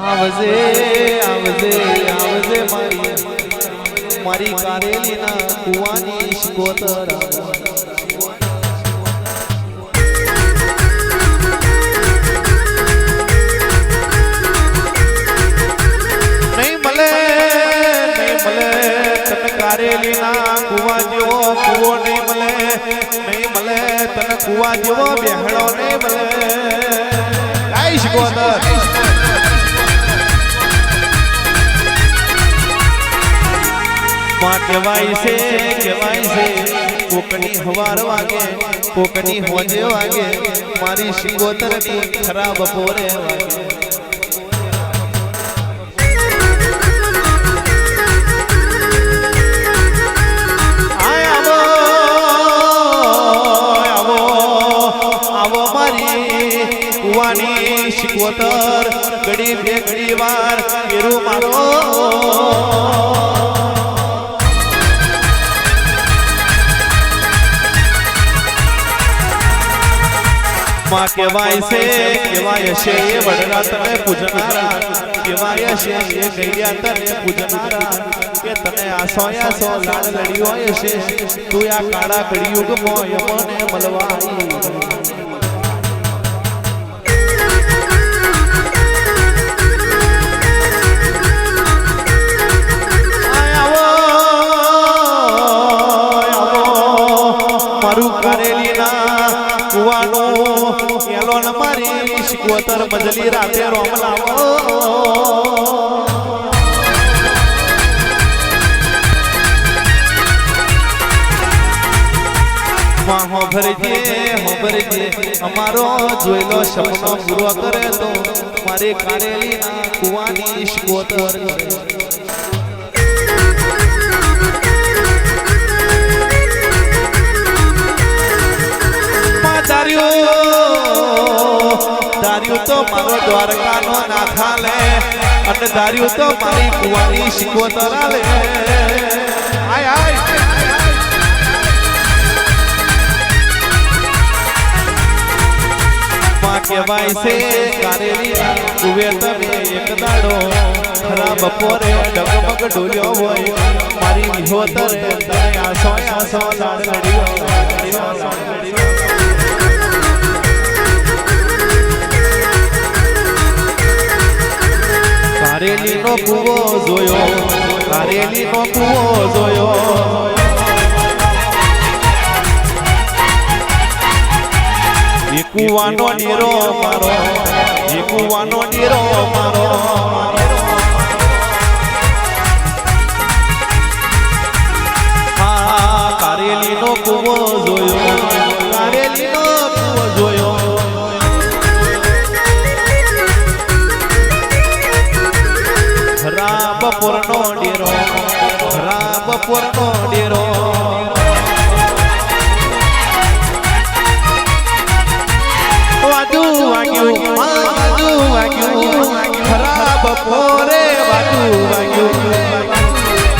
મારી. મારી કારેલીના કુવાની શિકોતર કારેલીના કુવા જેવો કુવો નહીં મળે. નહીં મળે, તને કુવા જેવો બેહડો નહીં મળે. કાઈ શિકોતર માં કહેવાય છે કહેવાય છે. કોકની હવાર વાગે, કોકની હોજે મારી શિકોતરની ખરાબ પોરે વાગે. શિકોતર. ઘડી બે ઘડી વાર એરું મારો. માં કહેવાય છે. કહેવાય છે. એ વડરા તને પૂજનારા. કહેવાય છે. એ ગૈયા તને પૂજનારા. કે તને આસો સો લાડ લડ્યો છે. તું આ કાળા કળિયુગમાં યમને મળવાઈ એલોન મારી શિકોતર બદલી રાતે રોમ લાવો. માં હોભરજે હોભરજે અમારો જોયેલો સપનો પૂરો કરે તો મારે કારેલી કુવાની શિકોતર તો મારો દ્વારકાનો નાથા લે. અને દાર્યું તો મારી કુવાની તરા લે. કહેવાય છે કારેલી કુવે તમે એક દાડો. ખરા બપોરે ડગમગ ડોલ્યો હોય. મારી વિહોતર તને આસો આસો લાડ લડ્યો. કારેલી નો કુવો જોયો કારેલી નો કુવો જોયો એ કુવાનો નીરો મારો એ કુવાનો નીરો મારો ખરાબ પોરે વાજુ વાગ્યું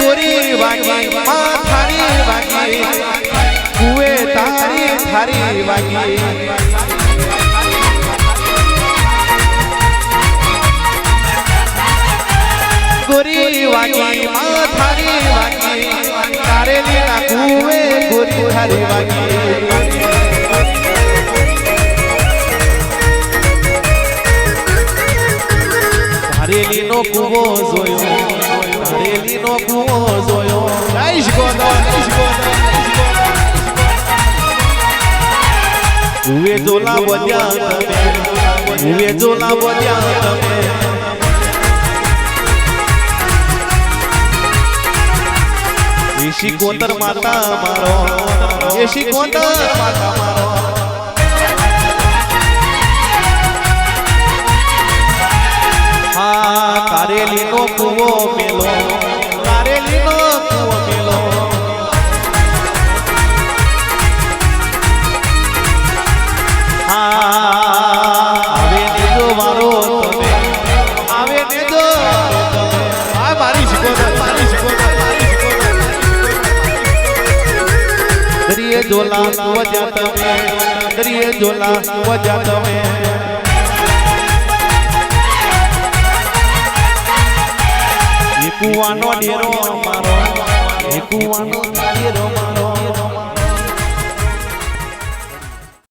ગોરી વાગી માં થારી વાગી કુએ તારી થારી વાગી ગોરી વાગી માં થારી વાગી તારે લીલા કુવે ગોરી થારી વાગી. ધારેલી નો કુવો જોયો. તારેલી નો કુવો જોયો. જઈશ ગોદો જઈશ ગોદો ઉવે જોલા બોલ્યા તમે, ઉવે જોલા બોલ્યા તમે. એશી કોતર માતા મારો એશી કોતર માતા મારો. હા કારેલી નો કુવો મેલો કારેલી નો કુવો મેલો આવે ને મારો તમે આવે ને જો આ મારી શીખો મારી શીખો દરિયે જોલા વજા તમે દરિયે જોલા વજા તમે. કુવાનો ડેરો. મારો. કુવાનો ડેરો મારો.